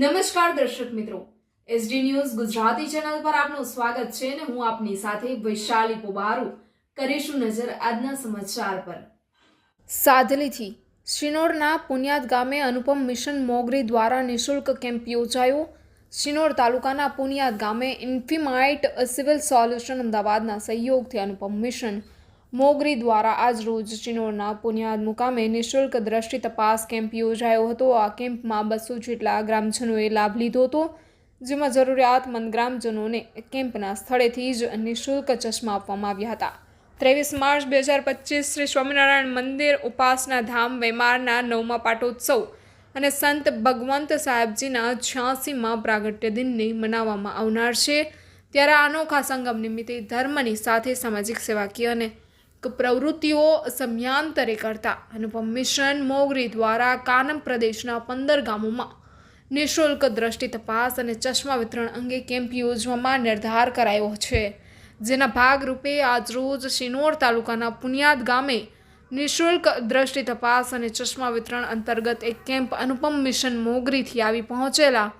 નમસ્કાર દર્શક મિત્રો. એસડી ન્યૂઝ ગુજરાતી ચેનલ પર આપનું સ્વાગત છે અને હું આપની સાથે વૈશાલી પોબારુ કરીશું નજર આજના સમાચાર પર. સાધલીથી શિનોરના પુનિયાદ ગામે અનુપમ મિશન મોગરી દ્વારા નિઃશુલ્ક કેમ્પ યોજાયો. શિનોર તાલુકાના પુનિયાદ ગામે ઇન્ફિમાઇટ સિવિલ સોલ્યુશન અમદાવાદના સહયોગથી અનુપમ મિશન મોગરી દ્વારા આજ રોજ ચિનોરના પુનિયાદ મુકામે નિઃશુલ્ક દ્રષ્ટિ તપાસ કેમ્પ યોજાયો હતો. આ કેમ્પમાં બસો જેટલા ગ્રામજનોએ લાભ લીધો હતો. જેમાં જરૂરિયાતમંદ ગ્રામજનોને કેમ્પના સ્થળેથી જ નિઃશુલ્ક ચશ્મા આપવામાં આવ્યા હતા. ત્રેવીસ માર્ચ બે હજાર પચીસ શ્રી સ્વામિનારાયણ મંદિર ઉપાસના ધામ વેમારના નવમા પાટોત્સવ અને સંત ભગવંત સાહેબજીના છ્યાસીમાં પ્રાગટ્ય દિનને મનાવવામાં આવનાર છે. ત્યારે આ અનોખા સંગમ નિમિત્તે ધર્મની સાથે સામાજિક સેવાકીય અને પ્રવૃત્તિઓ સમયાંતરે કરતા અનુપમ મિશન મોગરી દ્વારા કાનમ પ્રદેશના પંદર ગામોમાં નિઃશુલ્ક દ્રષ્ટિ તપાસ અને ચશ્મા વિતરણ અંગે કેમ્પ યોજવામાં નિર્ધાર કરાયો છે. જેના ભાગરૂપે આજરોજ શિનોર તાલુકાના પુનિયાદ ગામે નિઃશુલ્ક દ્રષ્ટિ તપાસ અને ચશ્મા વિતરણ અંતર્ગત એક કેમ્પ અનુપમ મિશન મોગરીથી આવી પહોંચેલા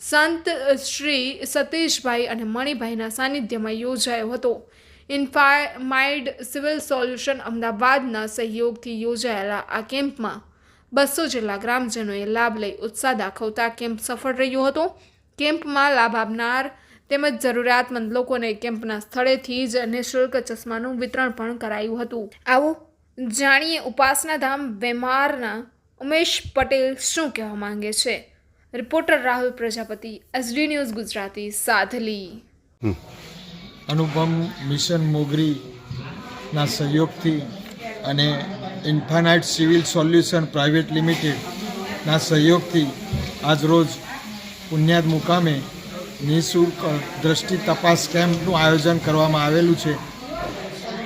સંત શ્રી સતીશભાઈ અને મણિભાઈના સાનિધ્યમાં યોજાયો હતો. ઇન્ફામાઇડ સિવિલ સોલ્યુશન અમદાવાદના સહયોગથી યોજાયેલા આ કેમ્પમાં બસો જેટલા ગ્રામજનોએ લાભ લઈ ઉત્સાહ દાખવતા કેમ્પ સફળ રહ્યો હતો. કેમ્પમાં લાભ આપનાર તેમજ જરૂરિયાતમંદ લોકોને કેમ્પના સ્થળેથી જ નિઃશુલ્ક ચશ્માનું વિતરણ પણ કરાયું હતું. આવું જાણીએ ઉપાસના ધામ વેમારના ઉમેશ પટેલ શું કહેવા માંગે છે? Reporter Rahul Prajapati, SD news Gujarati, Sadhli. Anupam, mission મોગરીના સહયોગથી અને ઇન્ફાનાઇટ સિવિલ સોલ્યુશન પ્રાઇવેટ લિમિટેડના સહયોગથી આજરોજ પુન્યાદ મુકામે નિઃશુલ્ક દ્રષ્ટિ તપાસ કેમ્પનું આયોજન કરવામાં આવેલું છે.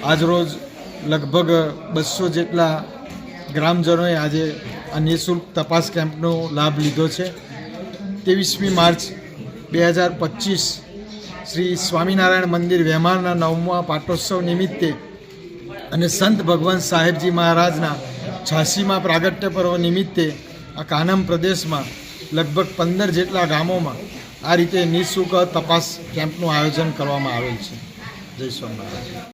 આજરોજ લગભગ બસો જેટલા ગ્રામજનોએ આજે આ નિઃશુલ્ક તપાસ કેમ્પનો લાભ લીધો છે. ત્રેવીસમી માર્ચ બે હજાર પચીસ શ્રી સ્વામિનારાયણ મંદિર વેમારના નવમા પાટોત્સવ નિમિત્તે અને સંત ભગવાન સાહેબજી મહારાજના છાસીમાં પ્રાગટ્ય પર્વ નિમિત્તે આ કાનમ પ્રદેશમાં લગભગ પંદર જેટલા ગામોમાં આ રીતે નિઃશુલ્ક તપાસ કેમ્પનું આયોજન કરવામાં આવેલ છે. જય સ્વામિનારાયણ.